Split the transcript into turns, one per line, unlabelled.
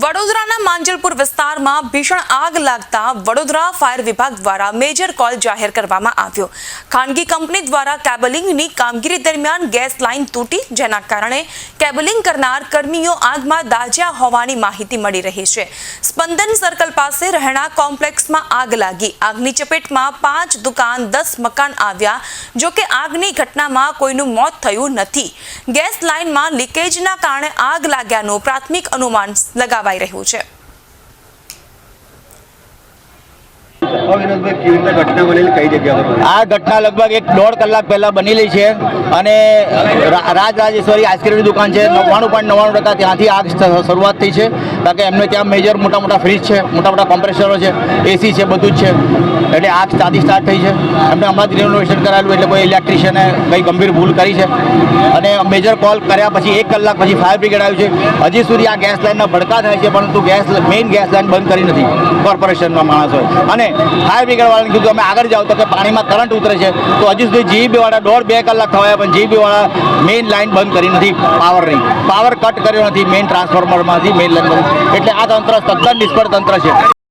વડોદરાના માંજલપુર વિસ્તારમાં ભીષણ આગ લાગતા વડોદરા ફાયર વિભાગ દ્વારા મેજર કોલ જાહેર કરવામાં આવ્યો. ખાનગી કંપની દ્વારા કેબલિંગની કામગીરી દરમિયાન ગેસ લાઇન તૂટી, જેના કારણે કેબલિંગ કરનાર કર્મીઓ આગમાં દાઝ્યા હોવાની માહિતી મળી રહી છે. સ્પંદન સર્કલ પાસે રહેણાંક કોમ્પ્લેક્સમાં આગ લાગી. આગની ચપેટમાં પાંચ દુકાન, દસ મકાન આવ્યા, જો કે આગની ઘટનામાં કોઈનું મોત થયું નથી. ગેસ લાઇનમાં લીકેજના કારણે આગ લાગ્યાનું પ્રાથમિક અનુમાન લગાવાઈ રહ્યું છે
આ ઘટના લગભગ એક દોઢ કલાક પહેલા બનેલી છે અને રાજ રાજેશ્વરી આઈસ્ક્રીમની દુકાન છે. નવ્વાણું પોઈન્ટ નવ્વાણું ટકા ત્યાંથી આગ શરૂઆત થઈ છે. કારણ કે એમને ત્યાં મેજર મોટા મોટા ફ્રીજ છે મોટા મોટા કોમ્પ્રેસરો છે એસી છે બધું જ છે. એટલે આગ ત્યાંથી સ્ટાર્ટ થઈ છે. એમને હમણાં જ રિનોવેશન કરાયેલું એટલે કોઈ ઇલેક્ટ્રિશિયને કંઈ ગંભીર ભૂલ કરી છે. અને મેજર કોલ કર્યા પછી એક કલાક પછી ફાયર બ્રિગેડ આવ્યું છે. હજી સુધી આ ગેસ લાઇનના ભડકા થાય છે, પરંતુ ગેસ મેઇન ગેસ લાઇન બંધ કરી નથી. કોર્પોરેશનના માણસોએ અને ફાયર બ્રિગેડવાળાને કીધું, અમે આગળ જાઓ તો કે પાણીમાં કરંટ ઉતરે છે. તો હજી સુધી જીબીવાળા દોઢ બે કલાક થવાયા, પણ જીબીવાળા મેઇન લાઇન બંધ કરી નથી. પાવરની પાવર કટ કર્યો નથી. મેઇન ટ્રાન્સફોર્મરમાંથી મેઇન લાઇન એટલે આ તંત્ર તદ્દન નિષ્ફળ તંત્ર છે.